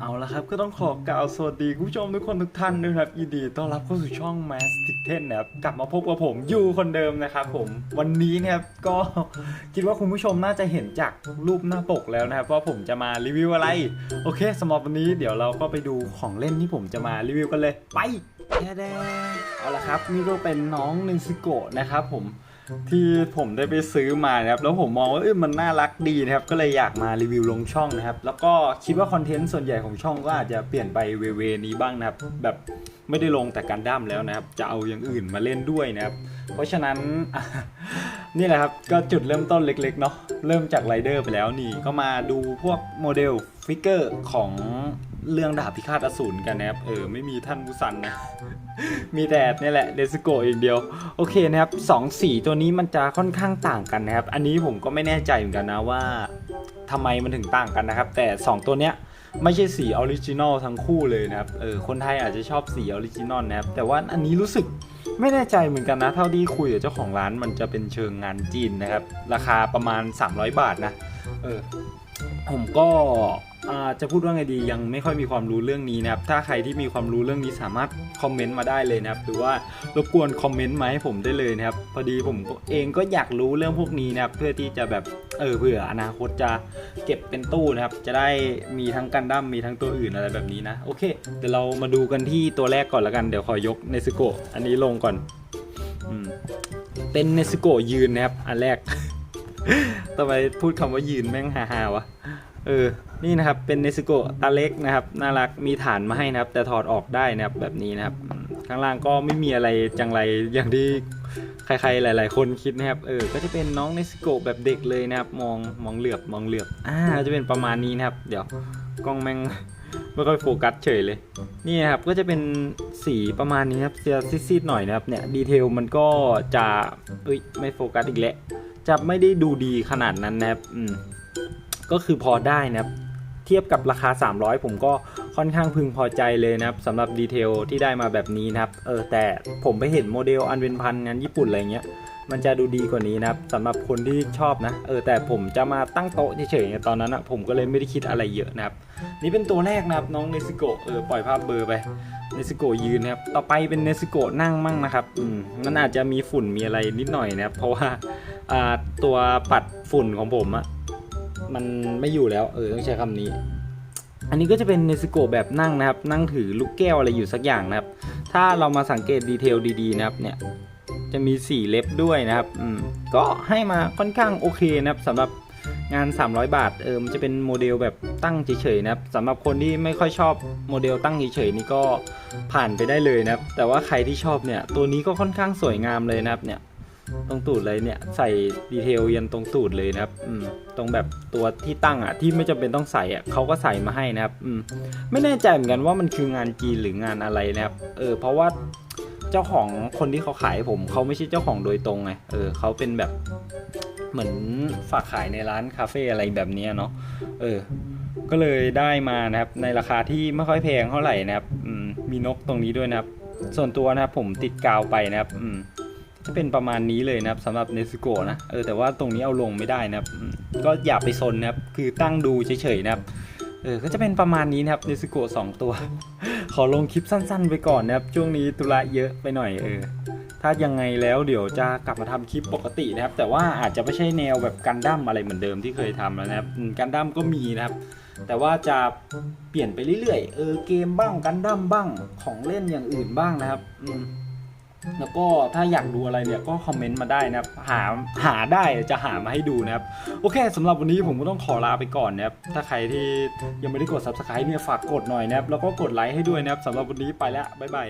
เอาละครับก็ต้องขอกล่าวสวัสดีคุณผู้ชมทุกคนทุกท่านด้วยครับยินดีต้อนรับเข้าสู่ช่อง m a s t i c 10นะครับกลับมาพบกับผมยูคนเดิมนะครับผมวันนี้นะครับก็คิดว่าคุณผู้ชมน่าจะเห็นจากรูปหน้าปกแล้วนะครับว่าผมจะมารีวิวอะไร โอเคสำหรับวันนี้เดี๋ยวเราก็ไปดูของเล่นที่ผมจะมารีวิวกันเลย ไปแดเอาละครับนี่ก็เป็นน้องนินซิโกะนะครับผม ที่ผมได้ไปซื้อมานะครับแล้วผมมองว่าเอ้ยมันน่ารักดีนะครับก็เลยอยากมารีวิวลงช่องนะครับ แล้วก็คิดว่าคอนเทนต์ส่วนใหญ่ของช่องก็อาจจะเปลี่ยนไปเวเวนี้บ้างนะครับ แบบไม่ได้ลงแต่การด้ามแล้วนะครับ จะเอาอย่างอื่นมาเล่นด้วยนะครับ เพราะฉะนั้นนี่แหละครับก็จุดเริ่มต้นเล็กๆเนาะเริ่มจากไรเดอร์ไปแล้วนี่ก็มาดูพวกโมเดลฟิกเกอร์ของ เรื่องดาบพิฆาตอสูรกันนะครับ เออ ไม่มีท่านบุซันนะ มีแต่เนี่ยแหละเดสโกอย่างเดียว โอเคนะครับสองสีตัวนี้มันจะค่อนข้างต่างกันนะครับ อันนี้ผมก็ไม่แน่ใจเหมือนกันนะว่าทำไมมันถึงต่างกันนะครับ แต่ 2 ตัวเนี้ยไม่ใช่สีออริจินอลทั้งคู่เลยนะครับ เออ คนไทยอาจจะชอบสีออริจินอลนะครับ แต่ว่าอันนี้รู้สึกไม่แน่ใจเหมือนกันนะ เท่าที่คุยกับเจ้าของร้านมันจะเป็นเชิงงานจีนนะครับ ราคาประมาณ 300 บาทนะ เออ ผมก็ จะพูดว่าไงดียังไม่ค่อยมีความรู้เรื่องนี้นะครับ ถ้าใครที่มีความรู้เรื่องนี้สามารถคอมเมนต์มาได้เลยนะครับ หรือว่ารบกวนคอมเมนต์มาให้ผมได้เลยนะครับ พอดีผมเองก็อยากรู้เรื่องพวกนี้นะครับ เพื่อที่จะแบบเออเผื่ออนาคตจะเก็บเป็นตู้นะครับ จะได้มีทั้งกันดั้มมีทั้งตัวอื่นอะไรแบบนี้นะ โอเค เดี๋ยวเรามาดูกันที่ตัวแรกก่อนละกัน เดี๋ยวขอยกเนสโกะอันนี้ลงก่อนอืมเป็นเนสโกะยืนนะครับ อันแรกทำไมพูดคำว่ายืนแม่งฮาๆวะ เออ นี่นะครับ เป็นเนสโกะตาเล็กนะครับ น่ารัก มีฐานมาให้นะครับ แต่ถอดออกได้นะครับ แบบนี้นะครับ ข้างล่างก็ไม่มีอะไรจังไร อย่างที่ใครๆ หลาย ๆ คนคิดนะครับ เออ ก็จะเป็นน้องเนสโกะแบบเด็กเลยนะครับ มอง มองเหลือบ มองเหลือบ อ่า จะเป็นประมาณนี้นะครับ เดี๋ยวกล้องแม่งไม่ค่อยโฟกัสเฉยเลย นี่นะครับ ก็จะเป็นสีประมาณนี้ครับจะซีดๆหน่อยนะครับ เนี่ย ดีเทลมันก็จะเอ้ย ไม่โฟกัสอีกแล้วจะไม่ได้ดูดีขนาดนั้นนะครับ อืม ก็คือพอได้นะครับ เทียบกับราคา 300 ผมก็ค่อนข้างพึงพอใจเลยนะครับสำหรับดีเทลที่ได้มาแบบนี้นะครับ เออแต่ผมไปเห็นโมเดลอันเป็นพันงานญี่ปุ่นอะไรเงี้ยมันจะดูดีกว่านี้นะครับสำหรับคนที่ชอบนะ เออแต่ผมจะมาตั้งโต๊ะเฉยๆตอนนั้นอะผมก็เลยไม่ได้คิดอะไรเยอะนะครับ นี่เป็นตัวแรกนะครับน้องเนซิโกเออปล่อยภาพเบอร์ไปเนซิโกยืนนะครับ ต่อไปเป็นเนซิโกนั่งมั่งนะครับอืมมันอาจจะมีฝุ่นมีอะไรนิดหน่อยนะครับ เพราะว่าอ่าตัวปัดฝุ่นของผมอะ มันไม่อยู่แล้ว เออต้องใช้คำนี้ อันนี้ก็จะเป็นเนซิโกแบบนั่งนะครับ นั่งถือลูกแก้วอะไรอยู่สักอย่างนะครับ ถ้าเรามาสังเกตดีเทลดีๆนะครับ เนี่ยจะมีสีเล็บด้วยนะครับอืมก็ให้มาค่อนข้างโอเคนะครับสำหรับงาน 300 บาท เออ มันจะเป็นโมเดลแบบตั้งเฉยๆนะครับสำหรับคนที่ไม่ค่อยชอบโมเดลตั้งเฉยๆนี่ก็ผ่านไปได้เลยนะครับ แต่ว่าใครที่ชอบเนี่ย ตัวนี้ก็ค่อนข้างสวยงามเลยนะครับเนี่ย ตรงตูดเลยเนี่ยใส่ดีเทลยันตรงตูดเลยนะครับอืมตรงแบบตัวที่ตั้งอะที่ไม่จำเป็นต้องใส่อะเขาก็ใส่มาให้นะครับอืมไม่แน่ใจเหมือนกันว่ามันคืองานจีนหรืองานอะไรนะครับเออเพราะว่าเจ้าของคนที่เขาขายผมเขาไม่ใช่เจ้าของโดยตรงไงเออเขาเป็นแบบเหมือนฝากขายในร้านคาเฟ่อะไรแบบนี้เนาะเออ ก็เลยได้มานะครับในราคาที่ไม่ค่อยแพงเท่าไหร่นะครับมมีนกตรงนี้ด้วยนะครับ ส่วนตัวนะครับผมติดกาวไปนะครับอืม จะเป็นประมาณนี้เลยนะครับสำหรับเนสโกะนะเออแต่ว่าตรงนี้เอาลงไม่ได้นะครับ ก็อย่าไปซนนะครับ คือตั้งดูเฉยๆนะครับเออก็จะเป็นประมาณนี้นะครับเนสโกะสองตัว ขอลงคลิปสั้น ๆ ไปก่อนนะครับช่วงนี้ตุระเยอะไปหน่อยเออถ้ายังไงแล้วเดี๋ยวจะกลับมาทำคลิปปกตินะครับ แต่ว่าอาจจะไม่ใช่แนวแบบกันดั้มอะไรเหมือนเดิมที่เคยทำแล้วนะครับกันดั้มก็มีนะครับ แต่ว่าจะเปลี่ยนไปเรื่อยๆเออเกมบ้างกันดั้มบ้างของเล่นอย่างอื่นบ้างนะครับอืม แล้วก็ถ้าอยากดูอะไรเนี่ยก็คอมเมนต์มาได้นะครับ หาหาได้จะหามาให้ดูนะครับ โอเคสำหรับวันนี้ผมก็ต้องขอลาไปก่อนนะครับ ถ้าใครที่ยังไม่ได้กด subscribe เนี่ยฝากกดหน่อยนะครับ แล้วก็กดไลค์ให้ด้วยนะครับสำหรับวันนี้ไปแล้วบ๊ายบาย